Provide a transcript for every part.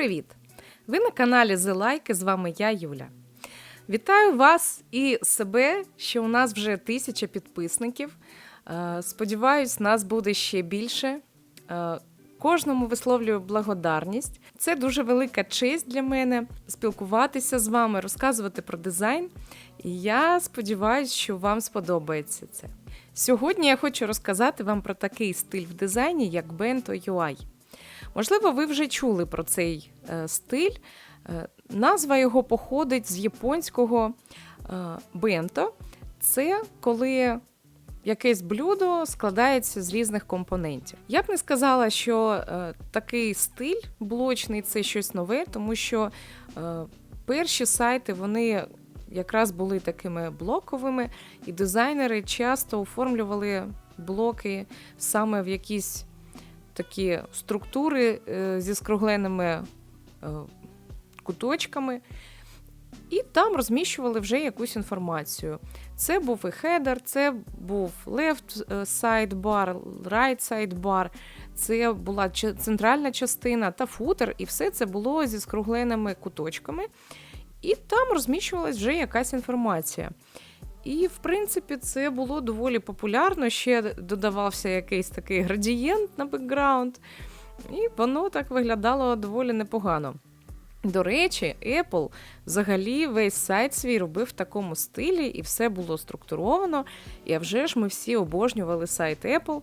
привіт! Ви на каналі The Like, з вами я, Юля. Вітаю вас і себе, що у нас вже тисяча підписників. Е, Сподіваюсь, нас буде ще більше. Е, Кожному висловлюю благодарність. Це дуже велика честь для мене спілкуватися з вами, розказувати про дизайн. І я сподіваюся, що вам сподобається це. Сьогодні я хочу розказати вам про такий стиль в дизайні, як Bento UI. Можливо, ви вже чули про цей е, стиль. Е, назва його походить з японського е, бенто. Це коли якесь блюдо складається з різних компонентів. Я б не сказала, що такий стиль блочний це щось нове, тому що перші сайти вони якраз були такими блоковими, і дизайнери часто оформлювали блоки саме в якісь такі структури е, зі скругленими е, куточками. І там розміщували вже якусь інформацію. Це був і хедер, це був left е, sidebar, right sidebar, це була центральна частина та футер, і все це було зі скругленими куточками. І там розміщувалась вже якась інформація. І, в принципі, це було доволі популярно. Ще додавався якийсь такий градієнт на бекграунд, і воно так виглядало доволі непогано. До речі, Apple взагалі весь сайт свій робив в такому стилі, і все було структуровано. І а вже ж ми всі обожнювали сайт Apple,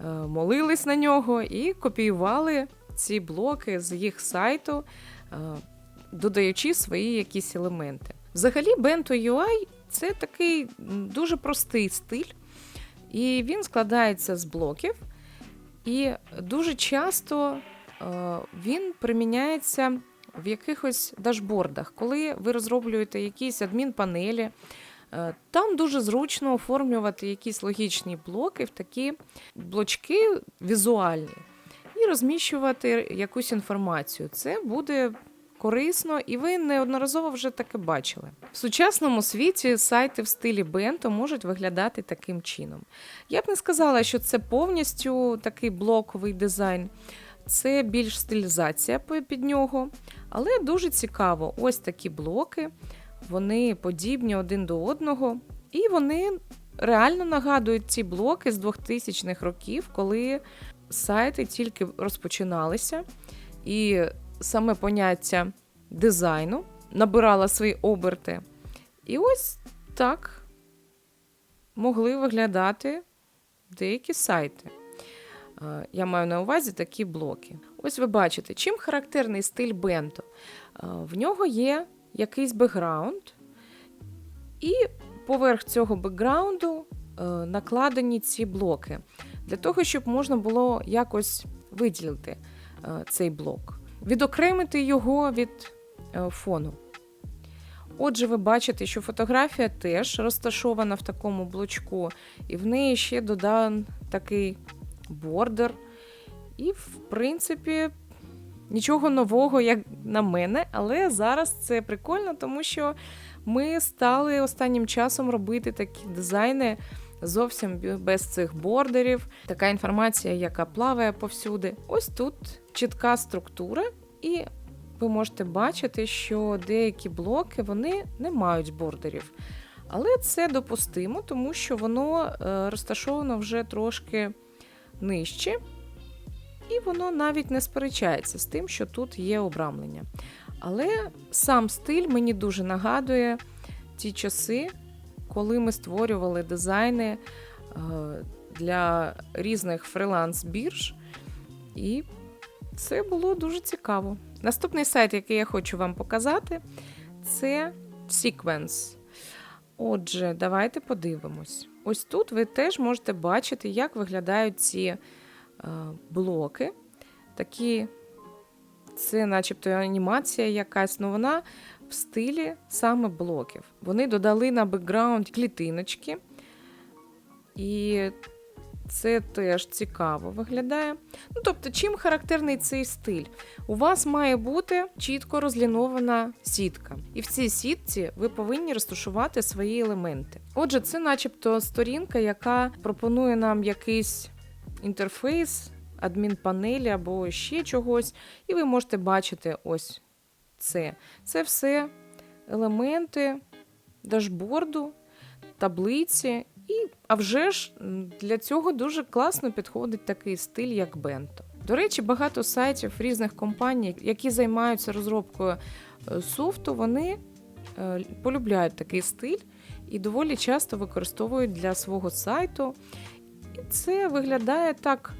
е, молились на нього і копіювали ці блоки з їх сайту, е, додаючи свої якісь елементи. Взагалі, Bento UI це такий дуже простий стиль, і він складається з блоків. І дуже часто е, він приміняється в якихось дашбордах, коли ви розроблюєте якісь адмінпанелі. е, Там дуже зручно оформлювати якісь логічні блоки в такі блочки візуальні і розміщувати якусь інформацію. Це буде корисно, і ви неодноразово вже таке бачили. В сучасному світі сайти в стилі Bento можуть виглядати таким чином. Я б не сказала, що це повністю такий блоковий дизайн, це більш стилізація під нього. Але дуже цікаво, ось такі блоки, вони подібні один до одного, і вони реально нагадують ці блоки з 2000-х років, коли сайти тільки розпочиналися, і саме поняття дизайну набирало свої оберти. І ось так могли виглядати деякі сайти. Е, Я маю на увазі такі блоки. Ось ви бачите, чим характерний стиль Бенто. Е, В нього є якийсь бекграунд, і поверх цього бекграунду е, накладені ці блоки для того, щоб можна було якось виділити цей блок, відокремити його від е, фону. Отже, ви бачите, що фотографія теж розташована в такому блочку, і в неї ще додан такий бордер. І, в принципі, нічого нового, як на мене, але зараз це прикольно, тому що ми стали останнім часом робити такі дизайни зовсім без цих бордерів. Така інформація, яка плаває повсюди. Ось тут чітка структура, і ви можете бачити, що деякі блоки вони не мають бордерів. Але це допустимо, тому що воно е, розташовано вже трошки нижче, і воно навіть не сперечається з тим, що тут є обрамлення. Але сам стиль мені дуже нагадує ті часи, коли ми створювали дизайни е, для різних фриланс-бірж, і це було дуже цікаво. Наступний сайт, який я хочу вам показати, це Sequence. Отже, давайте подивимось. Ось тут ви теж можете бачити, як виглядають ці е, блоки. Такі, це начебто анімація якась, але вона в стилі саме блоків. Вони додали на бекграунд клітиночки. І це теж цікаво виглядає. Ну, тобто, чим характерний цей стиль? У вас має бути чітко розлінована сітка, і в цій сітці ви повинні розташувати свої елементи. Отже, це, начебто, сторінка, яка пропонує нам якийсь інтерфейс адмінпанелі або ще чогось, і ви можете бачити ось це. Це все елементи дашборду, таблиці. І, а вже ж для цього дуже класно підходить такий стиль, як Бенто. До речі, багато сайтів різних компаній, які займаються розробкою е, софту, вони е, полюбляють такий стиль і доволі часто використовують для свого сайту. І це виглядає так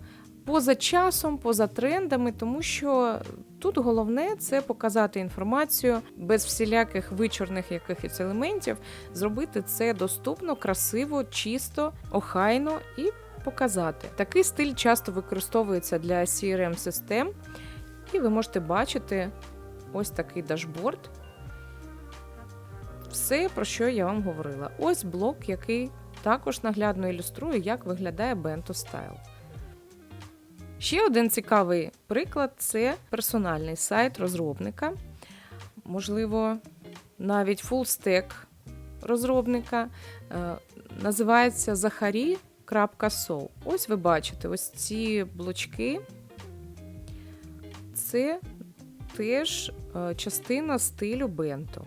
поза часом, поза трендами, тому що тут головне це показати інформацію без всіляких вичорних якихось елементів, зробити це доступно, красиво, чисто, охайно і показати. Такий стиль часто використовується для crm систем і ви можете бачити ось такий дашборд. Все, про що я вам говорила. Ось блок, який також наглядно ілюструє, як виглядає Bento Style. Ще один цікавий приклад це персональний сайт розробника. Можливо, навіть фулстек розробника. Е, називається Захарі.so. Ось ви бачите, ось ці блочки. Це теж е, частина стилю Бенто.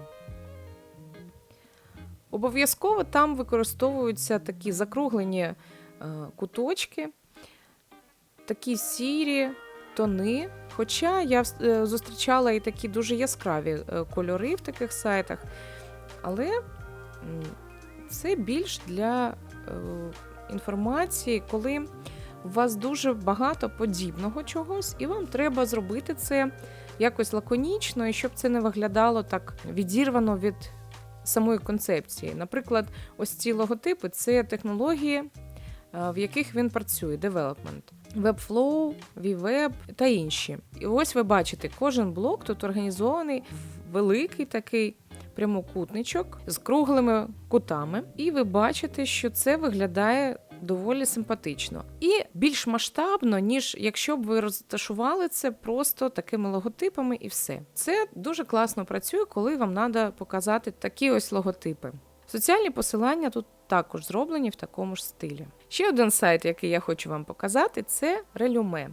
Обов'язково там використовуються такі закруглені е, куточки, такі сірі тони. Хоча я е, зустрічала і такі дуже яскраві е, кольори в таких сайтах, але це більш для е, інформації, коли у вас дуже багато подібного чогось, і вам треба зробити це якось лаконічно, і щоб це не виглядало так відірвано від самої концепції. Наприклад, ось ці логотипи це технології, в яких він працює, development. Webflow, VWeb та інші. І ось ви бачите, кожен блок тут організований в великий такий прямокутничок з круглими кутами. І ви бачите, що це виглядає доволі симпатично. І більш масштабно, ніж якщо б ви розташували це просто такими логотипами і все. Це дуже класно працює, коли вам треба показати такі ось логотипи. Соціальні посилання тут також зроблені в такому ж стилі. Ще один сайт, який я хочу вам показати, це Релюме.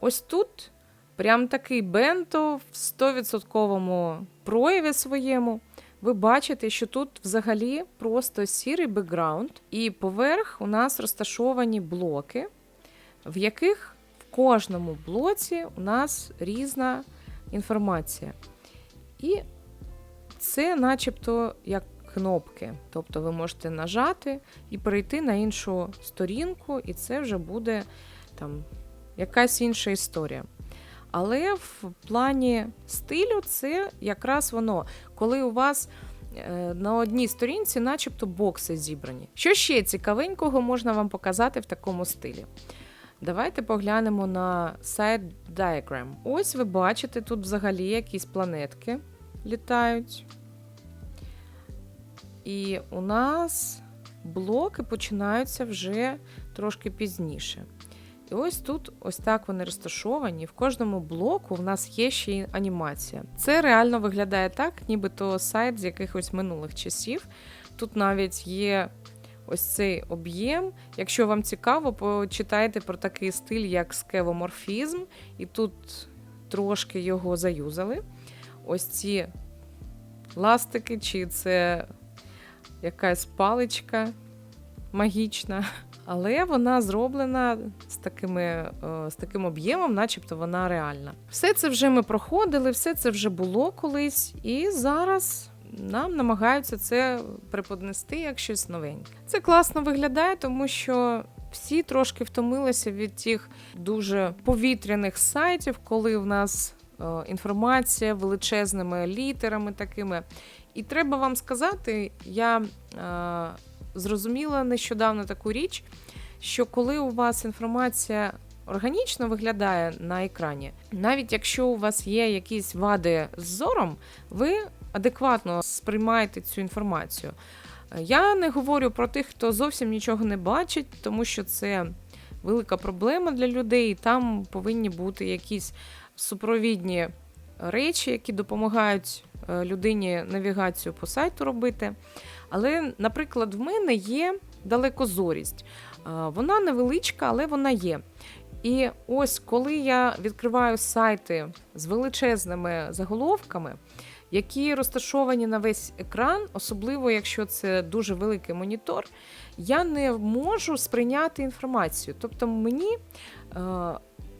Ось тут прям такий бенто в 100% прояві своєму. Ви бачите, що тут взагалі просто сірий бекграунд, і поверх у нас розташовані блоки, в яких в кожному блоці у нас різна інформація. І це начебто як кнопки. Тобто ви можете нажати і перейти на іншу сторінку, і це вже буде там якась інша історія. Але в плані стилю це якраз воно, коли у вас е, на одній сторінці, начебто, бокси зібрані. Що ще цікавенького можна вам показати в такому стилі? Давайте поглянемо на сайт Diagram. Ось ви бачите, тут взагалі якісь планетки літають. І у нас блоки починаються вже трошки пізніше. І ось тут, ось так вони розташовані. В кожному блоку в нас є ще й анімація. Це реально виглядає так, нібито сайт з якихось минулих часів. Тут навіть є ось цей об'єм. Якщо вам цікаво, почитайте про такий стиль, як скевоморфізм, і тут трошки його заюзали. Ось ці ластики, чи це якась паличка магічна. Але вона зроблена з такими, е, з таким об'ємом, начебто вона реальна. Все це вже ми проходили, все це вже було колись, і зараз нам намагаються це преподнести як щось новеньке. Це класно виглядає, тому що всі трошки втомилися від тих дуже повітряних сайтів, коли в нас е, інформація величезними літерами такими. І треба вам сказати, я е, зрозуміла нещодавно таку річ, що коли у вас інформація органічно виглядає на екрані, навіть якщо у вас є якісь вади з зором, ви адекватно сприймаєте цю інформацію. Я не говорю про тих, хто зовсім нічого не бачить, тому що це велика проблема для людей, і там повинні бути якісь супровідні речі, які допомагають е, людині навігацію по сайту робити. Але, наприклад, в мене є далекозорість. Вона невеличка, але вона є. І ось коли я відкриваю сайти з величезними заголовками, які розташовані на весь екран, особливо якщо це дуже великий монітор, я не можу сприйняти інформацію. Тобто мені е,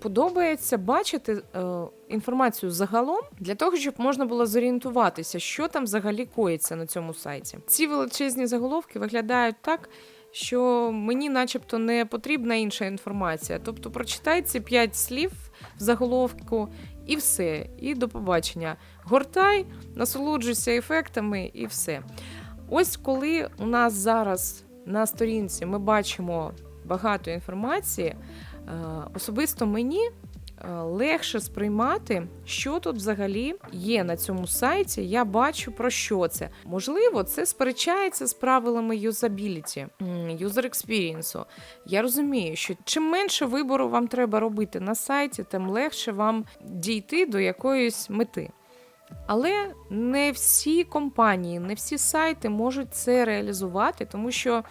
подобається бачити е, інформацію загалом для того, щоб можна було зорієнтуватися, що там взагалі коїться на цьому сайті. Ці величезні заголовки виглядають так. Що мені, начебто, не потрібна інша інформація. Тобто, прочитай ці п'ять слів в заголовку, і все. І до побачення. Гортай, насолоджуйся ефектами, і все. Ось коли у нас зараз на сторінці ми бачимо багато інформації, особисто мені е, легше сприймати, що тут взагалі є на цьому сайті. Я бачу про що це. Можливо, це сперечається з правилами юзабіліті, юзер експірієнсу. Я розумію, що чим менше вибору вам треба робити на сайті, тим легше вам дійти до якоїсь мети. Але не всі компанії, не всі сайти можуть це реалізувати, тому що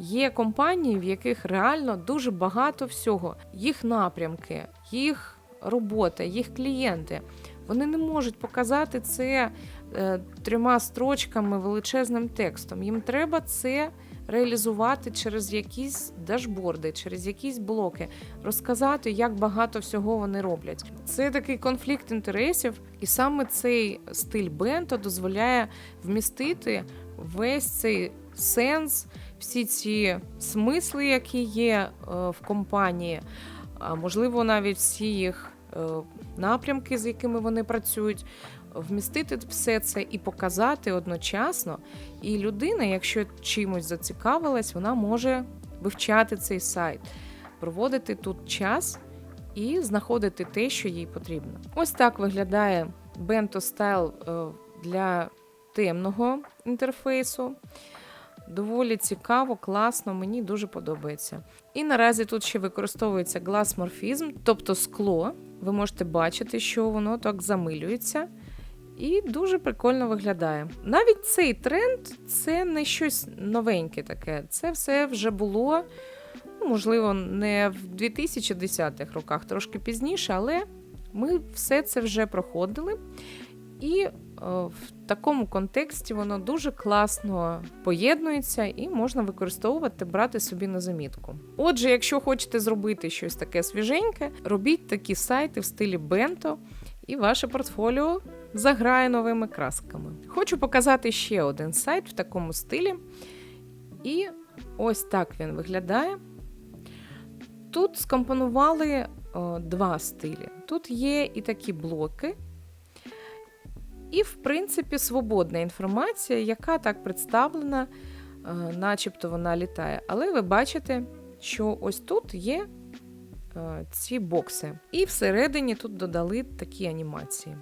є компанії, в яких реально дуже багато всього. Їх напрямки, їх робота, їх клієнти. Вони не можуть показати це е, трьома строчками величезним текстом. Їм треба це реалізувати через якісь дашборди, через якісь блоки, розказати, як багато всього вони роблять. Це такий конфлікт інтересів, і саме цей стиль бенто дозволяє вмістити весь цей сенс, всі ці смисли, які є е, в компанії, можливо, навіть всі їх е, напрямки, з якими вони працюють. Вмістити все це і показати одночасно. І людина, якщо чимось зацікавилась, вона може вивчати цей сайт, проводити тут час і знаходити те, що їй потрібно. Ось так виглядає Bento Style е, для темного інтерфейсу. Доволі цікаво, класно, мені дуже подобається. І наразі тут ще використовується гласморфізм, тобто скло. Ви можете бачити, що воно так замилюється. І дуже прикольно виглядає. Навіть цей тренд це не щось новеньке таке. Це все вже було, ну, можливо, не в 2010-х роках, трошки пізніше, але ми все це вже проходили. І в такому контексті воно дуже класно поєднується і можна використовувати, брати собі на замітку. Отже, якщо хочете зробити щось таке свіженьке, робіть такі сайти в стилі бенто, і ваше портфоліо заграє новими красками. Хочу показати ще один сайт в такому стилі. І ось так він виглядає. Тут скомпонували о, два стилі. Тут є і такі блоки. І, в принципі, свободна інформація, яка так представлена, е, начебто вона літає. Але ви бачите, що ось тут є е, ці бокси. І всередині тут додали такі анімації.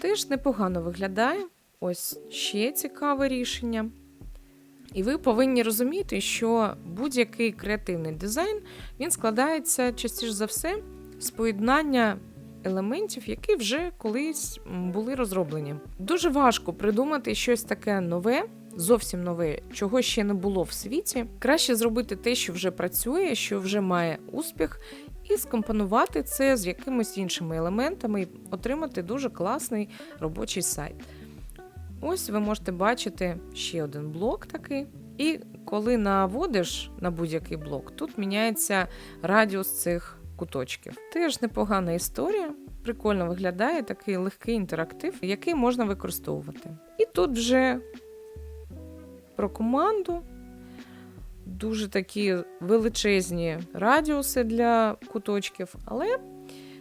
Теж непогано виглядає. Ось ще цікаве рішення. І ви повинні розуміти, що будь-який креативний дизайн він складається частіше за все з поєднання елементів, які вже колись були розроблені. Дуже важко придумати щось таке нове, зовсім нове, чого ще не було в світі. Краще зробити те, що вже працює, що вже має успіх, і скомпонувати це з якимись іншими елементами і отримати дуже класний робочий сайт. Ось ви можете бачити ще один блок такий. І коли наводиш на будь-який блок, тут міняється радіус цих куточків. Теж непогана історія, прикольно виглядає такий легкий інтерактив, який можна використовувати. І тут вже про команду. Дуже такі величезні радіуси для куточків, але,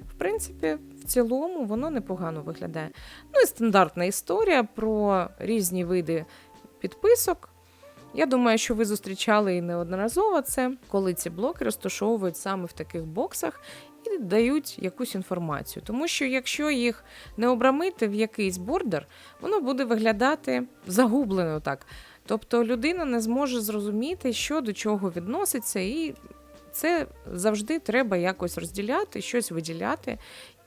в принципі, в цілому воно непогано виглядає. Ну і стандартна історія про різні види підписок. Я думаю, що ви зустрічали і неодноразово це, коли ці блоки розташовують саме в таких боксах і дають якусь інформацію. Тому що якщо їх не обрамити в якийсь бордер, воно буде виглядати загублено так. Тобто людина не зможе зрозуміти, що до чого відноситься, і це завжди треба якось розділяти, щось виділяти.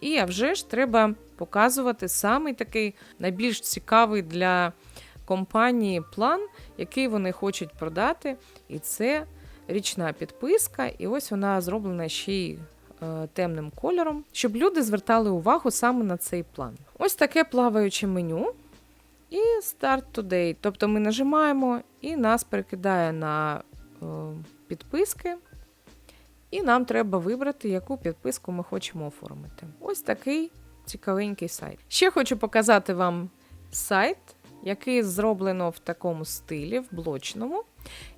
І а вже ж треба показувати самий такий найбільш цікавий для компанії план, який вони хочуть продати. І це річна підписка. І ось вона зроблена ще й е, темним кольором, щоб люди звертали увагу саме на цей план. Ось таке плаваюче меню. І Start Today. Тобто ми нажимаємо і нас перекидає на е, підписки. І нам треба вибрати, яку підписку ми хочемо оформити. Ось такий цікавенький сайт. Ще хочу показати вам сайт, який зроблено в такому стилі, в блочному.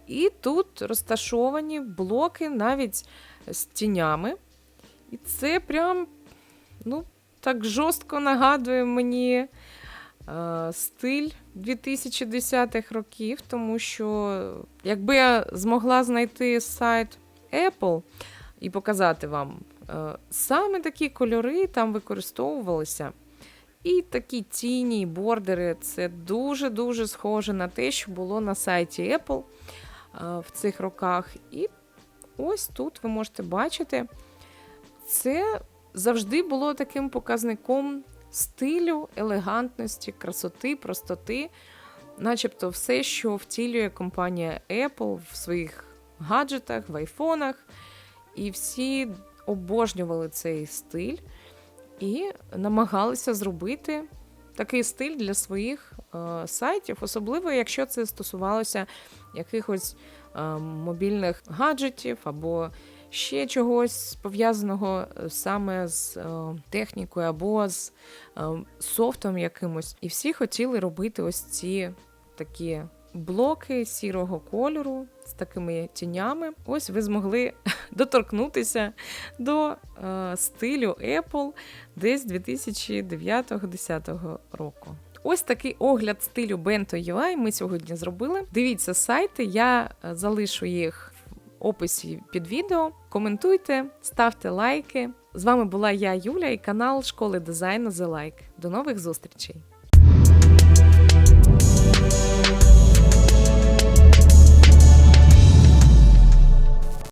І тут розташовані блоки навіть з тінями. І це прям, ну, так жорстко нагадує мені е, стиль 2010-х років, тому що якби я змогла знайти сайт Apple і показати вам, е, саме такі кольори там використовувалися. І такі тіні, бордери це дуже-дуже схоже на те, що було на сайті Apple в цих роках. І ось тут ви можете бачити, це завжди було таким показником стилю, елегантності, красоти, простоти, начебто все, що втілює компанія Apple в своїх гаджетах, в айфонах. І всі обожнювали цей стиль і намагалися зробити такий стиль для своїх е, сайтів, особливо якщо це стосувалося якихось е, мобільних гаджетів або ще чогось пов'язаного е, саме з е, технікою або з е, софтом якимось. І всі хотіли робити ось ці такі блоки сірого кольору з такими тінями. Ось ви змогли доторкнутися до е, стилю Apple десь 2009-2010 року. Ось такий огляд стилю Bento UI ми сьогодні зробили. Дивіться сайти, я е, залишу їх в описі під відео. Коментуйте, ставте лайки. З вами була я, Юля, і канал школи дизайну The Like. До нових зустрічей!